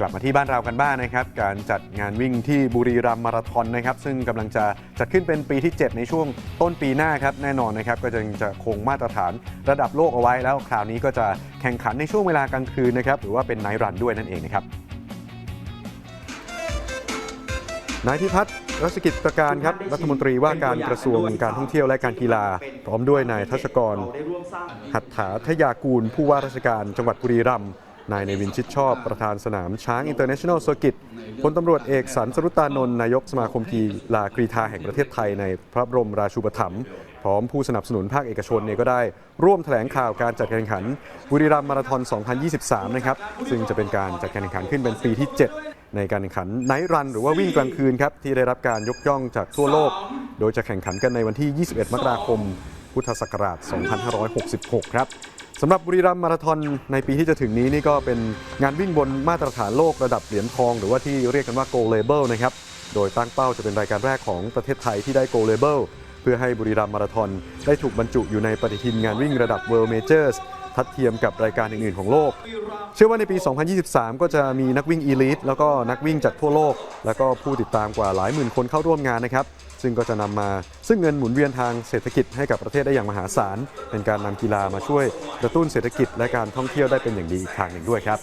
กลับมาที่บ้านเรากันบ้างนะครับ การจัดงานวิ่งที่บุรีรัมย์มาราธอนนะครับ ซึ่งกำลังจะจัดขึ้นเป็นปีที่ 7 ในช่วงต้นปีหน้าครับ แน่นอนนะครับ ก็จะจะคงมาตรฐานระดับโลกเอาไว้ แล้วคราวนี้ก็จะแข่งขันในช่วงเวลากลางคืนนะครับ หรือว่าเป็นไนท์รันด้วยนั่นเองนะครับนายพิพัฒน์รัชกิจประการครับรัฐมนตรีว่าการกระทรวงการท่องเที่ยวและการกีฬา พร้อมด้วยนายทัชกร หัตถาทยากูล ผู้ว่าราชการจังหวัดบุรีรัมย์ นายในวินชิดชอบประธานสนามช้างอินเตอร์เนชั่นแนลเซอร์กิตพลตำรวจเอกสันสรุตตานนท์นายกสมาคมกีฬากรีฑาแห่งประเทศไทยในพระบรมราชูปถัมภ์พร้อมผู้สนับสนุนภาคเอกชนเนี่ยก็ได้ร่วมแถลงข่าวการจัดการแข่งขันบุรีรัมย์มาราธอน 2023 นะครับ ซึ่งจะเป็นการจัดการแข่งขันขึ้นเป็นปีที่ 7 ในการแข่งขันไนท์รันหรือว่าวิ่งกลางคืนครับที่ได้รับการยกย่องจากทั่วโลก โดยจะแข่งขันกันในวันที่ 21 มกราคมพุทธศักราช 2566 ครับ สำหรับบุรีรัมย์มาราธอนในปีที่จะถึงนี้นี่ก็เป็นงานวิ่งบนมาตรฐานโลกระดับเหรียญทอง หรือว่าที่เรียกกันว่าโกลเลเบิลนะครับ โดยตั้งเป้าจะเป็นรายการแรกของประเทศไทยที่ได้โกลเลเบิลเพื่อให้บุรีรัมย์มาราธอนได้ถูกบรรจุอยู่ในปฏิทินงานวิ่งระดับ World Majors ทัดเทียมกับรายการอื่นๆของโลก เชื่อว่าในปี 2023 ก็จะมีนักวิ่งอีลิทแล้วก็นักวิ่งจากทั่วโลก แล้วก็ผู้ติดตามกว่าหลายหมื่นคนเข้าร่วมงานนะครับซึ่งก็จะนำมาซึ่งเงินหมุนเวียนทางเศรษฐกิจให้กับประเทศได้อย่างมหาศาล เป็นการนำกีฬามาช่วยกระตุ้นเศรษฐกิจและการท่องเที่ยวได้เป็นอย่างดีอีกทางหนึ่งด้วยครับ